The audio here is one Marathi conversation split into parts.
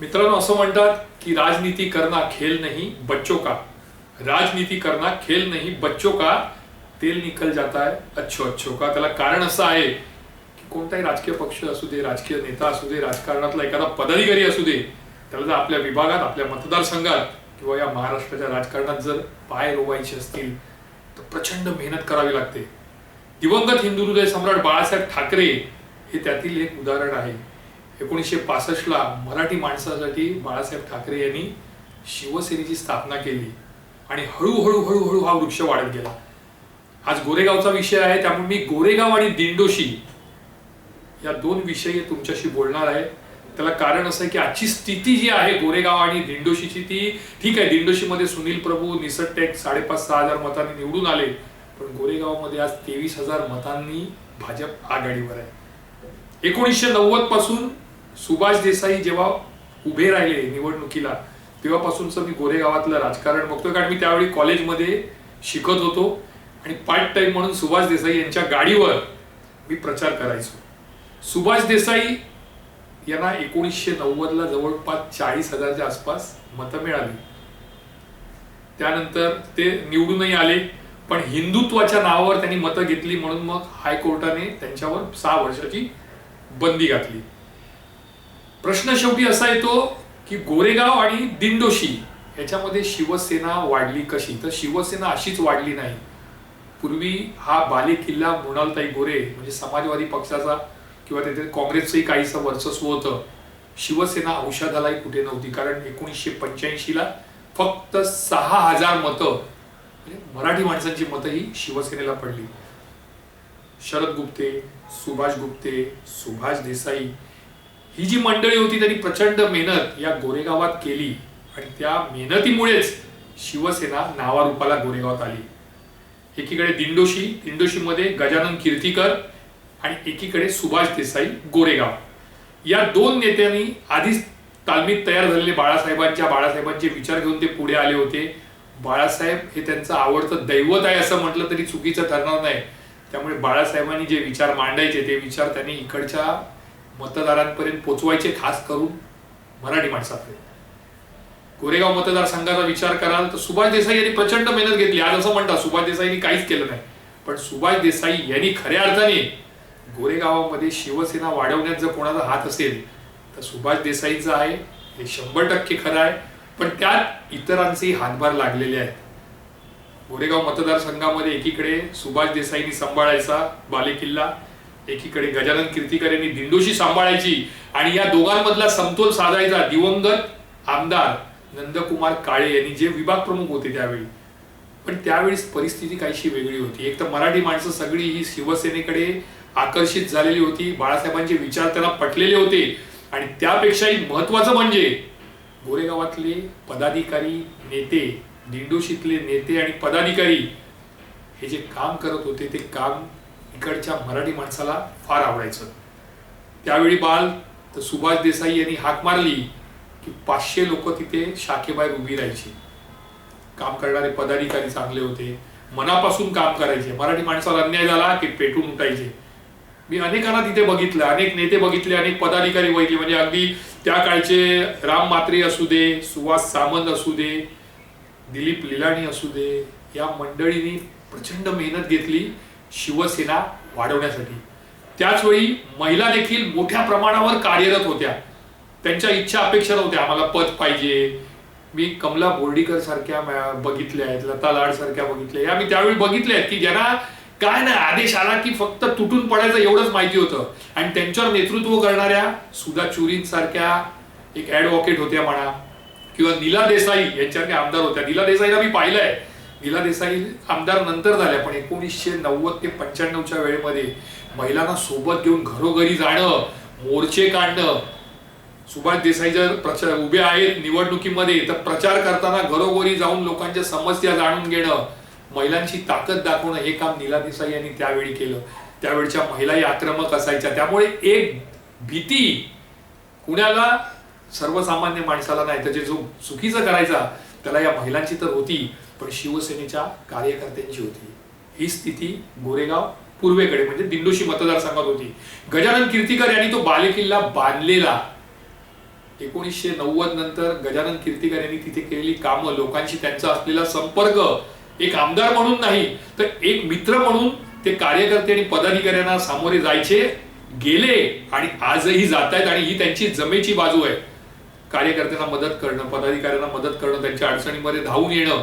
मित्रांनो असं म्हणतात की राजनीती करना खेल नाही बच्चो का. राजनीती करना खेल नाही बच्चो का तेल निकल जाता है अच्छो अच्छो का. त्याला कारण असं आहे की कोणताही राजकीय पक्ष असू दे राजकीय नेता असू दे राजकारणातला एखादा पदाधिकारी असू दे त्याला जर आपल्या विभागात आपल्या मतदारसंघात किंवा या महाराष्ट्राच्या राजकारणात जर पाय रोवायचे असतील तर प्रचंड मेहनत करावी लागते. दिवंगत हिंदू हृदय सम्राट बाळासाहेब ठाकरे हे त्यातील एक उदाहरण आहे. एकोणीसशे पासष्टला मराठी माणसासाठी बाळासाहेब ठाकरे यांनी शिवसेनेची स्थापना केली आणि हळूहळू हळूहळू हा वृक्ष वाढत गेला. आज गोरेगावचा विषय आहे त्यामुळे मी गोरेगाव आणि दिंडोशी या दोन विषयी तुमच्याशी बोलणार आहे. त्याला कारण असं आहे की आजची स्थिती जी आहे गोरेगाव आणि दिंडोशीची ती ठीक आहे. दिंडोशीमध्ये सुनील प्रभू निसटटेक साडेपाच सहा हजार मतांनी निवडून आले पण गोरेगावमध्ये आज तेवीस हजार मतांनी भाजप आघाडीवर आहे. एकोणीसशे नव्वदपासून सुभाष देसाई जेव्हा उभे राहिले निवडणुकीला तेव्हापासूनच मी गोरेगावातलं राजकारण बघतोय. कारण मी त्यावेळी कॉलेजमध्ये शिकत होतो. आणि पार्ट टाइम म्हणून सुभाष देसाई यांच्या गाडीवर मी प्रचार करायचो. सुभाष देसाई यांना एकोणीसशे नव्वदला जवळपास चाळीस हजारच्या आसपास मतं मिळाली. त्यानंतर ते निवडूनही आले. पण हिंदुत्वाच्या नावावर त्यांनी मतं घेतली म्हणून मग हायकोर्टाने त्यांच्यावर सहा वर्षाची बंदी घातली. प्रश्न शेवटी असा येतो की गोरेगाव आणि दिंडोशी याच्यामध्ये शिवसेना वाढली कशी? तर शिवसेना अशीच वाढली नाही. पूर्वी हा बाले किल्ला मृणालताई गोरे म्हणजे समाजवादी पक्षाचा किंवा तिथे काँग्रेसचंही काहीसं वर्चस्व होतं. शिवसेना औषधालाही कुठे नव्हती. कारण एकोणीसशे पंच्याऐंशीला फक्त सहा हजार मतं म्हणजे मराठी माणसांची मतं ही शिवसेनेला पडली. शरद गुप्ते सुभाष गुप्ते सुभाष देसाई ही जी मंडळी होती त्यांनी प्रचंड मेहनत या गोरेगावात केली आणि त्या मेहनतीमुळेच शिवसेना नावारूपाला गोरेगावात आली. एकीकडे दिंडोशी दिंडोशीमध्ये गजानन कीर्तीकर आणि एकीकडे सुभाष देसाई गोरेगाव. या दोन नेत्यांनी आधीच तालमीत तयार झालेले बाळासाहेबांच्या बाळासाहेबांचे विचार घेऊन ते पुढे आले होते. बाळासाहेब हे त्यांचं आवडतं दैवत आहे असं म्हटलं तरी चुकीचं ठरणार नाही. त्यामुळे बाळासाहेबांनी जे विचार मांडायचे ते विचार त्यांनी इकडच्या मतदारांपर्यंत पोचवायचे खास करून मराठी माणसापर्यंत गोरेगाव मतदारसंघाचा विचार कराल तर सुभाष देसाई यांनी प्रचंड मेहनत घेतली. आज असं म्हणतात सुभाष देसाईंनी काहीच केलं नाही. पण सुभाष देसाई यांनी खऱ्या अर्थाने गोरेगावामध्ये शिवसेना वाढवण्यात जर कोणाचा हात असेल तर सुभाष देसाईंचा आहे. हे शंभर टक्के खरं आहे. पण त्यात इतरांचेही हातभार लागलेले आहेत. गोरेगाव मतदारसंघामध्ये एकीकडे सुभाष देसाईंनी सांभाळायचा बालेकिल्ला एकीकडे गजानन कीर्तीकर यांनी दिंडोशी सांभाळायची आणि या दोघांमधला समतोल साधायचा दिवंगत आमदार नंदकुमार काळे यांनी जे विभाग प्रमुख होते त्यावेळी. पण त्यावेळेस परिस्थिती काहीशी वेगळी होती. एक तर मराठी माणसं सगळी ही शिवसेनेकडे आकर्षित झालेली होती बाळासाहेबांचे विचार त्यांना पटलेले होते आणि त्यापेक्षाही महत्वाचं म्हणजे गोरेगावातले पदाधिकारी नेते दिंडोशीतले नेते आणि पदाधिकारी हे जे काम करत होते ते काम इकडच्या मराठी माणसाला फार आवडायचं. त्यावेळी बाल तर सुभाष देसाई यांनी हाक मारली की पाचशे लोक तिथे शाखेबाहेर उभी राहायची. काम करणारे पदाधिकारी चांगले होते. मनापासून काम करायचे. मराठी माणसाला अन्याय झाला की पेटून उठायचे. मी अनेकांना तिथे बघितलं. अनेक नेते बघितले अनेक पदाधिकारी बघितले. म्हणजे अगदी त्या काळचे राम मात्रे असू दे सुहास सामंत असू दे दिलीप लिलाणी असू दे या मंडळींनी प्रचंड मेहनत घेतली. शिवसेना वाढवण्यासाठी. त्याचवेळी महिला देखील मोठ्या प्रमाणावर कार्यरत होत्या. त्यांच्या इच्छा अपेक्षा नव्हत्या. आम्हाला पद पाहिजे. मी कमला बोर्डीकर सारख्या बघितल्या आहेत लता लाड सारख्या बघितल्या या मी त्यावेळी बघितल्या आहेत की ज्यांना काय नाही आदेश आला की फक्त तुटून पडायचं एवढंच माहिती होतं. आणि त्यांच्यावर नेतृत्व करणाऱ्या सुधा चुरीन सारख्या एक ऍडव्होकेट होत्या म्हणा किंवा नीला देसाई यांच्यासारख्या आमदार होत्या. नीला देसाईला मी पाहिलंय. नीला देसाई आमदार नंतर झाल्या पण एकोणीसशे नव्वद ते पंच्याण्णवच्या वेळेमध्ये महिलांना सोबत घेऊन घरोघरी जाणं मोर्चे काढणं. सुभाष देसाई जर प्रचार उभे आहेत निवडणुकीमध्ये तर प्रचार करताना घरोघरी जाऊन लोकांच्या समस्या जाणून घेणं महिलांची ताकद दाखवणं हे काम नीला देसाई यांनी त्यावेळी केलं. त्यावेळच्या महिलाही आक्रमक असायच्या. त्यामुळे एक भीती कुणाला? सर्वसामान्य माणसाला नाही. तर जे जो चुकीचं करायचा त्याला या महिलांची तर होती. पण शिवसेनेच्या कार्यकर्त्यांची होती. ही स्थिती गोरेगाव पूर्वेकडे म्हणजे दिंडोशी मतदारसंघात होती. गजानन कीर्तिकर यांनी तो बालेकिल्ला बांधलेला. एकोणीसशे नव्वद नंतर गजानन कीर्तिकर यांनी तिथे केलेली कामं लोकांशी त्यांचा असलेला संपर्क एक आमदार म्हणून नाही तर एक मित्र म्हणून ते कार्यकर्ते आणि पदाधिकाऱ्यांना सामोरे जायचे गेले आणि आजही जात आहेत आणि ही त्यांची जमेची बाजू आहे. कार्यकर्त्यांना मदत करणं पदाधिकाऱ्यांना मदत करणं त्यांच्या अडचणीमध्ये धावून येणं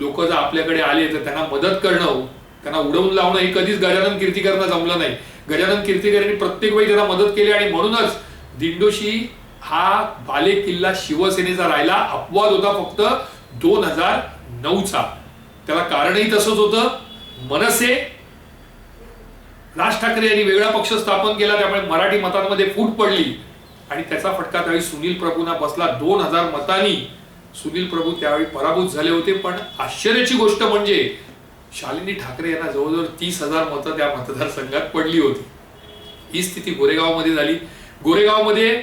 लोक जर आपल्याकडे आले तर त्यांना मदत करणं त्यांना उडवून लावणं हे कधीच गजानन कीर्तिकरांना जमलं नाही. गजानन कीर्तीकरांनी प्रत्येक वेळी त्यांना मदत केली आणि म्हणूनच दिंडोशी हा बाले किल्ला शिवसेनेचा राहिला. अपवाद होता फक्त दोन हजार नऊचा. त्याला कारणही तसंच होतं. मनसे राज ठाकरे यांनी वेगळा पक्ष स्थापन केला त्यामुळे मराठी मतांमध्ये फूट पडली. आणि त्याचा फटका त्यावेळी सुनील प्रभूंना बसला. दोन हजार मतांनी सुनील प्रभू त्यावेळी पराभूत झाले होते पण आश्चर्याची गोष्ट म्हणजे शालिनी ठाकरे यांना जवळजवळ तीस हजार मतं त्या मतदारसंघात पडली होती. ही स्थिती गोरेगावमध्ये झाली. गोरेगावमध्ये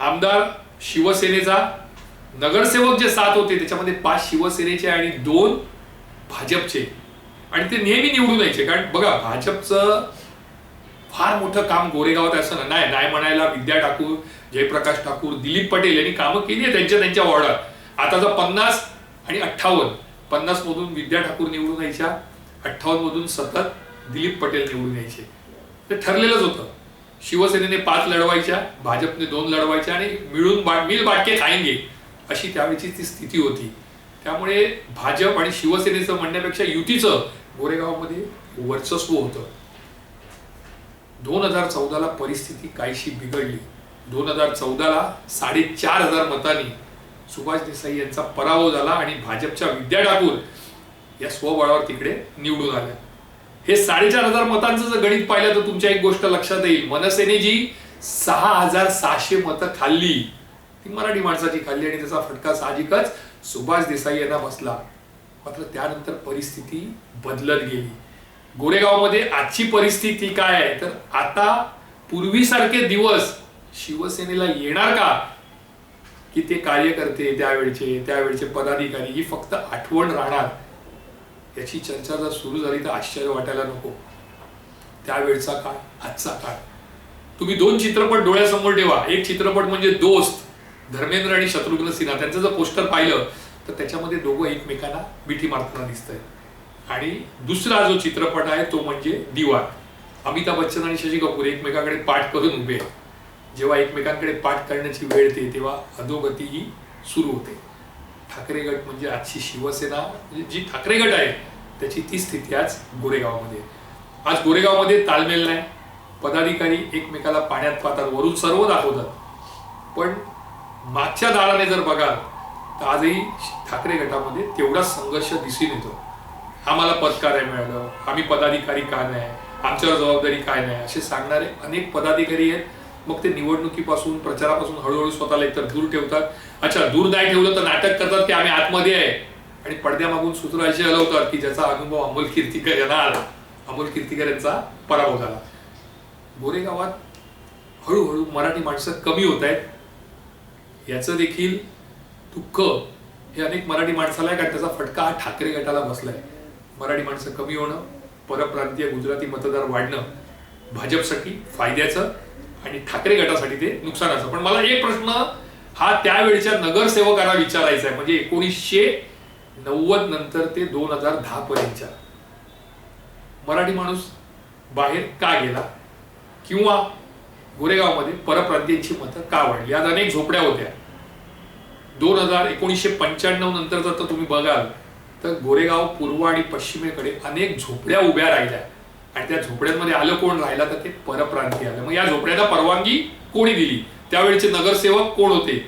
आमदार शिवसेनेचा नगरसेवक जे सात होते त्याच्यामध्ये पाच शिवसेनेचे आणि दोन भाजपचे. आणि ते नेहमी निवडून यायचे. कारण बघा भाजपचं फार मोठं काम गोरेगावात असं नाही. नाही म्हणायला विद्या ठाकूर जयप्रकाश ठाकूर दिलीप पटेल यांनी कामं केली आहे त्यांच्या त्यांच्या वॉर्डात. आता जर पन्नास आणि अठ्ठावन्न पन्नास मधून विद्या ठाकूर निवडून यायच्या अठ्ठावन्न मधून सतत दिलीप पटेल निवडून यायचे. ते ठरलेलंच होतं. शिवसेनेने पाच लढवायच्या भाजपने दोन लढवायच्या आणि मिळून बा मिल बाटके खाएंगे अशी त्यावेळीची ती स्थिती होती. त्यामुळे भाजप आणि शिवसेनेचं म्हणण्यापेक्षा युतीचं गोरेगावमध्ये वर्चस्व होतं. दोन हजार चौदाला परिस्थिती काहीशी बिघडली. दोन हजार चौदाला साडेचार हजार मतांनी सुभाष देसाई यांचा पराभव झाला आणि भाजपच्या विद्या ठाकूर या स्वबळावर तिकडे निवडून आल्या. हे साडेचार हजार मतांचं जर गणित पाहिलं तर तुमच्या एक गोष्ट लक्षात येईल. मनसेने जी सहा हजार सहाशे मतं खाल्ली. ती मराठी माणसाची खाल्ली आणि त्याचा फटका साहजिकच सुभाष देसाई यांना बसला. मात्र त्यानंतर परिस्थिती बदलत गेली. गोरेगावमध्ये आजची परिस्थिती काय आहे? तर आता पूर्वीसारखे दिवस शिवसेनेला येणार का? की ते कार्यकर्ते त्यावेळचे त्यावेळचे पदाधिकारी ही फक्त आठवण राहणार. याची चर्चा जर सुरू झाली तर आश्चर्य वाटायला नको. त्यावेळचा काळ आजचा काळ. तुम्ही दोन चित्रपट डोळ्यासमोर ठेवा. एक चित्रपट म्हणजे दोस्त धर्मेंद्र आणि शत्रुघ्न सिन्हा. त्यांचं जर पोस्टर पाहिलं तर त्याच्यामध्ये दोघं एकमेकांना मिठी मारताना दिसत आणि दुसरा जो चित्रपट आहे तो म्हणजे दिवार अमिताभ बच्चन आणि शशी कपूर एकमेकाकडे पाठ करून उभे आहेत. जेव्हा एकमेकांकडे पाठ करण्याची वेळ येते तेव्हा अधोगती ही सुरू होते. ठाकरे गट म्हणजे आजची शिवसेना म्हणजे जी ठाकरे गट आहे त्याची ती स्थिती आज गोरेगावमध्ये. आज गोरेगावमध्ये तालमेल नाही. पदाधिकारी एकमेकाला पाण्यात पाहतात वरून सर्व दाखवतात. पण मागच्या दाराने जर बघाल तर आजही ठाकरे गटामध्ये तेवढाच संघर्ष दिसून येतो. आम्हाला पद का नाही मिळालं आम्ही पदाधिकारी का नाही आमच्यावर जबाबदारी काय नाही असे सांगणारे अनेक पदाधिकारी आहेत. मग ते निवडणुकीपासून प्रचारापासून हळूहळू स्वतःला एकतर दूर ठेवतात. अच्छा दूर नाही ठेवलं तर नाटक करतात की आम्ही आतमध्ये आहे. आणि पडद्यामागून सूत्र असे हलवतात की ज्याचा अनुभव अमोल कीर्तीकर यांना आला. अमोल कीर्तीकर यांचा पराभव झाला. गोरेगावात हळूहळू मराठी माणसं कमी होत आहेत. याचं देखील दुःख हे अनेक मराठी माणसाला आहे कारण त्याचा फटका हा ठाकरे गटाला बसलाय. मराठी माणसं कमी होणं परप्रांतीय गुजराती मतदार वाढणं भाजपसाठी फायद्याचं आणि ठाकरे गटासाठी ते नुकसानाचं पण मला एक प्रश्न हा त्यावेळच्या नगरसेवकांना विचारायचा आहे. म्हणजे एकोणीसशे नव्वद नंतर ते दोन हजार दहा पर्यंतच्या मराठी माणूस बाहेर का गेला? किंवा गोरेगावमध्ये परप्रांतीयांची मतं का वाढली? आज अनेक झोपड्या होत्या. दोन हजार एकोणीसशे पंच्याण्णव नंतर जर तुम्ही बघाल तर गोरेगाव पूर्व आणि पश्चिमेकडे अनेक झोपड्या उभ्या राहिल्या. आणि त्या झोपड्यांमध्ये आलं कोण? राहिला तर ते परप्रांती आलं. मग या झोपड्याला परवानगी कोणी दिली? त्यावेळेचे नगरसेवक कोण होते?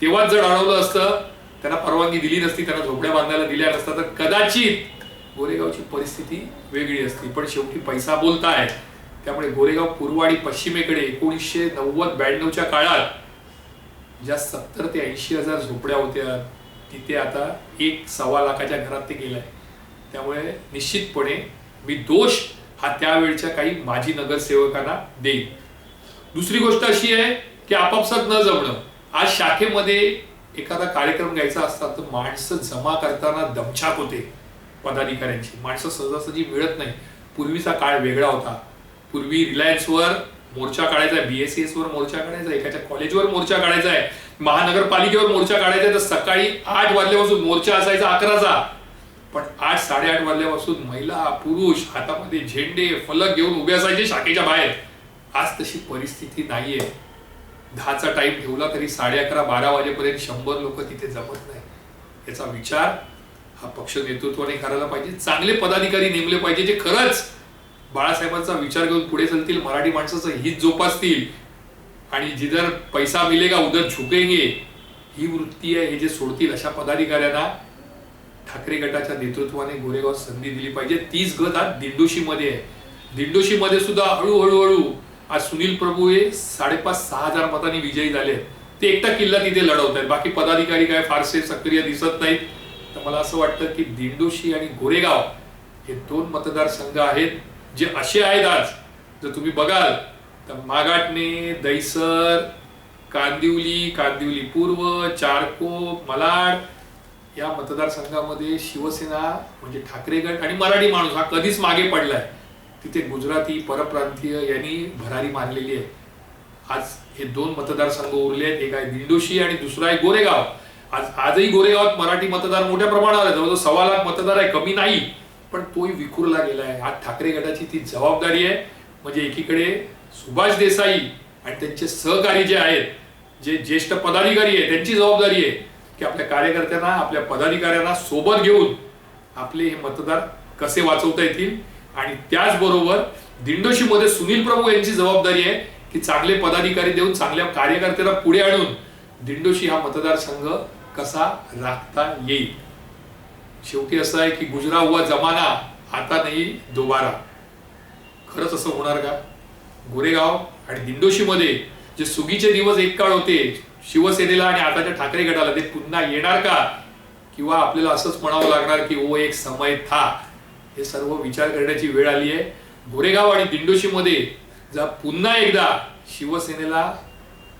तेव्हाच जर अडवलं असतं त्यांना परवानगी दिली नसती त्यांना झोपड्या बांधायला दिल्या नसता तर कदाचित गोरेगावची परिस्थिती वेगळी असती. पण शेवटी पैसा बोलताय. त्यामुळे गोरेगाव पूर्व आणि पश्चिमेकडे एकोणीसशे नव्वद ब्याण्णवच्या काळात ज्या सत्तर ते ऐंशी हजार झोपड्या होत्या तिथे आता एक सव्वा लाखाच्या घरात ते गेलाय. त्यामुळे निश्चितपणे मी दोष हा त्यावेळच्या काही माजी नगरसेवकांना देईन दुसरी गोष्ट अशी आहे की आपापसात न जमणं. आज शाखेमध्ये एखादा कार्यक्रम घ्यायचा असता तर माणसं जमा करताना दमछाक होते पदाधिकाऱ्यांची. माणसं सहजासहजी मिळत नाही. पूर्वीचा काळ वेगळा होता. पूर्वी रिलायन्सवर मोर्चा काढायचा आहे बीएससीएस वर मोर्चा काढायचा आहे एखाद्या कॉलेजवर मोर्चा काढायचा आहे महानगरपालिकेवर मोर्चा काढायचा आहे तर सकाळी आठ वाजल्यापासून मोर्चा असायचा अकराचा. पण आज साडेआठ वाजल्यापासून महिला पुरुष हातामध्ये झेंडे फलक घेऊन उभे असायचे शाखेच्या बाहेर. आज तशी परिस्थिती नाहीये. दहाचा टाइम ठेवला तरी साडे अकरा बारा वाजेपर्यंत शंभर लोक तिथे जमत नाही. याचा विचार हा पक्ष नेतृत्वाने करायला पाहिजे. चांगले पदाधिकारी नेमले पाहिजे जे खरंच बाळासाहेबांचा विचार घेऊन पुढे चालतील मराठी माणसाचं हित जोपासतील. आणि जिधर पैसा मिलेगा उधर झुकेंगे. ही वृत्ती आहे हे जे सोडतील अशा पदाधिकाऱ्यांना ठाकरे गटाच्या नेतृत्वाने गोरेगाव संधी दिली पाहिजे. तीच गत आज दिंडोशीमध्ये आहे. दिंडोशीमध्ये सुद्धा हळूहळू हळू आज सुनील प्रभू हे साडेपाच सहा हजार मतांनी विजयी झाले. ते एकटा किल्ला तिथे लढवत आहेत. बाकी पदाधिकारी काय फारसे सक्रिय दिसत नाहीत. तर मला असं वाटतं की दिंडोशी आणि गोरेगाव हे दोन मतदारसंघ आहेत जे असे आहेत आज. जर तुम्ही बघाल तर मागाटणे दैसर कांदिवली कांदिवली पूर्व चारकोप मलाड या मतदारसंघामध्ये शिवसेना म्हणजे ठाकरे गट आणि मराठी माणूस हा कधीच मागे पडलाय. तिथे गुजराती परप्रांतीय यांनी भरारी मानलेली आहे. आज हे दोन मतदारसंघ उरले आहेत. एक आहे दिंडोशी आणि दुसरा आहे गोरेगाव. आज आजही गोरेगावात मराठी मतदार मोठ्या प्रमाणावर आहे जवळजवळ सव्वा लाख मतदार आहे. कमी नाही पण तोही विखुरला गेला आहे. आज ठाकरे गटाची ती जबाबदारी आहे. म्हणजे एकीकडे सुभाष देसाई आणि त्यांचे सहकारी जे आहेत जे ज्येष्ठ पदाधिकारी आहे त्यांची जबाबदारी आहे. की आपल्या कार्यकर्त्यांना आपल्या पदाधिकाऱ्यांना सोबत घेऊन आपले हे मतदार कसे वाचवता येतील? आणि त्याचबरोबर दिंडोशीमध्ये सुनील प्रभू यांची जबाबदारी आहे की चांगले पदाधिकारी देऊन चांगल्या कार्यकर्त्यांना पुढे आणून दिंडोशी हा मतदारसंघ कसा राखता येईल? शेवटी असं आहे की गुजरा हुआ जमाना आता नाही दोबारा. खरंच असं होणार का? गोरेगाव आणि दिंडोशीमध्ये जे सुगीचे दिवस एक काळ होते शिवसेनेला आणि आताच्या ठाकरे गटाला ते पुन्हा येणार का? किंवा आपल्याला असंच म्हणावं लागणार की ओ एक समय था. हे सर्व विचार करण्याची वेळ आली आहे. गोरेगाव आणि दिंडोशीमध्ये जर पुन्हा एकदा शिवसेनेला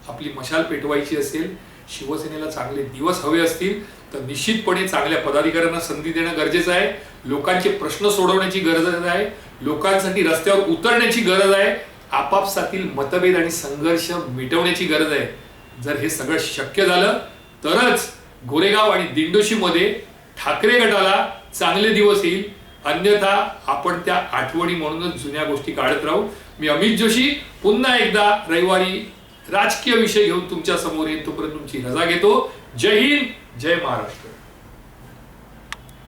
आपली मशाल पेटवायची असेल शिवसेनेला चांगले दिवस हवे असतील तर निश्चितपणे चांगल्या पदाधिकाऱ्यांना संधी देणं गरजेचं आहे. लोकांचे प्रश्न सोडवण्याची गरज आहे. लोकांसाठी रस्त्यावर उतरण्याची गरज आहे. आपापसातील मतभेद आणि संघर्ष मिटवण्याची गरज आहे. जर हे सगळं शक्य झालं तरच गोरेगाव आणि दिंडोशीमध्ये ठाकरे गटाला चांगले दिवस येईल. अन्यथा आपण त्या आठवणी म्हणूनच जुन्या गोष्टी काढत राहू. मी अमित जोशी पुन्हा एकदा रविवारी राजकीय विषय घेऊन तुमच्यासमोर येईन. तोपर्यंत तुमची रजा घेतो. जय हिंद जय महाराष्ट्र.